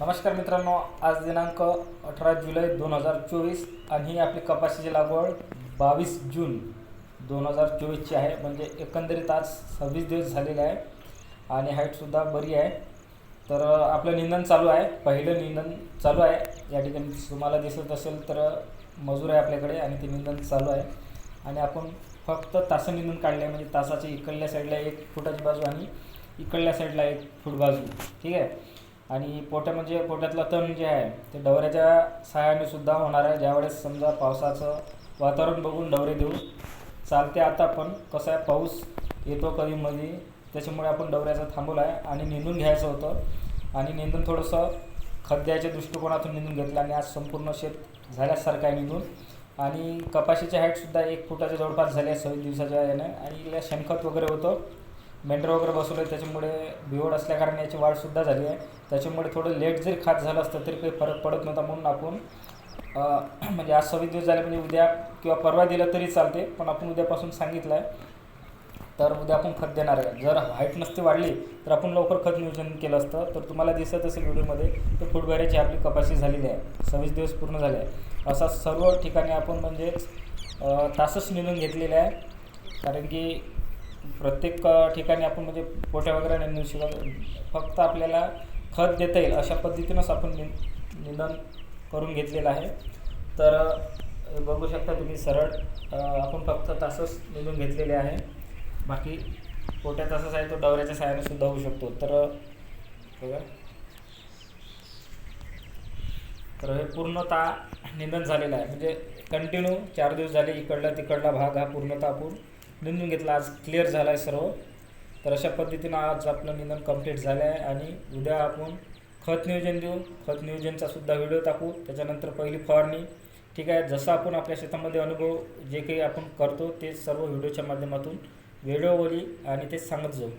नमस्कार मित्रांनो आज दिनांक अठरा जुलै दोन हजार चोवीस आणि ही आपली कपाशीची लागवड बावीस जून दोन हजार चोवीसची आहे. म्हणजे एकंदरीत आज सव्वीस दिवस झालेले आहे आणि हाईटसुद्धा बरी आहे. तर आपलं निंदन चालू आहे. पहिलं निंदन चालू आहे. या ठिकाणी तुम्हाला दिसत असेल तर मजूर आहे आपल्याकडे आणि ते निंदन चालू आहे. आणि आपण फक्त तासं निंदन काढले आहे म्हणजे तासाच्या इकडल्या साईडला एक फुटाची बाजू आणि इकडल्या साईडला एक फूट बाजू. ठीक आहे? आणि पोट्या म्हणजे पोट्यातलं तण जे आहे ते डवऱ्याच्या सहाय्याने सुद्धा होणार आहे. ज्यावेळेस समजा पावसाचं वातावरण बघून डवरे देऊ चालते आता पण. कसं आहे पाऊस येतो कधी मध्ये त्याच्यामुळे आपण डवऱ्याचा थांबवला आहे आणि निंदून घ्यायचं होतं. आणि निंदून थोडंसं खड्ड्याच्या दृष्टिकोनातून निंदून घेतलं आणि आज संपूर्ण शेत झाल्यासारखं आहे निंदून. आणि कपाशीची हाईटसुद्धा एक फुटाच्या जवळपास झाली आहे सव्वीस दिवसाच्या याने. आणि शेणखत वगैरे होतं. मेंढर वगैरे बसवलं त्याच्यामुळे बिवड असल्याकारणे याची वाढसुद्धा झाली आहे. त्याच्यामुळे थोडं लेट जरी खात झालं असतं तरी काही फरक पडत नव्हता म्हणून आपण म्हणजे आज सव्वीस दिवस झाले म्हणजे उद्या किंवा परवा दिलं तरी चालते पण आपण उद्यापासून सांगितलं आहे तर उद्या आपण खत देणार आहे. जर हाईट नसती वाढली तर आपण लवकर खत नियोजन केलं असतं तर तुम्हाला दिसत असेल व्हिडिओमध्ये तर फुटबऱ्याची आपली कपाशी झालेली आहे. सव्वीस दिवस पूर्ण झाले आहे. असा सर्व ठिकाणी आपण म्हणजेच तासच निघून घेतलेला आहे कारण की प्रत्येक ठिकाणी आपण म्हणजे पोट्या वगैरे नाही नेऊ शकत फक्त आपल्याला खत देता येईल अशा पद्धतीनंच आपण नि निंदन करून घेतलेलं आहे. तर बघू शकता तुम्ही सरळ आपण फक्त तासच निघून घेतलेले आहे. बाकी पोट्या तसंच आहे तो डवऱ्याच्या सहाय्याने सुद्धा होऊ शकतो. तर बघा. तर हे पूर्णतः निंदन झालेलं आहे. म्हणजे कंटिन्यू चार दिवस झाले इकडला तिकडला भाग हा पूर्णतः आपण निंदून घेतला. आज क्लिअर झाला आहे सर्व. तर अशा पद्धतीनं आज आपलं निंदन कंप्लीट झालं आहे आणि उद्या आपण खत नियोजन देऊ. खत नियोजनचा सुद्धा व्हिडिओ टाकू. त्याच्यानंतर पहिली फवारणी. ठीक आहे? जसं आपण आपल्या शेतामध्ये अनुभव जे काही आपण करतो ते सर्व व्हिडिओच्या माध्यमातून व्हिडिओवरी आणि ते सांगत जाऊ.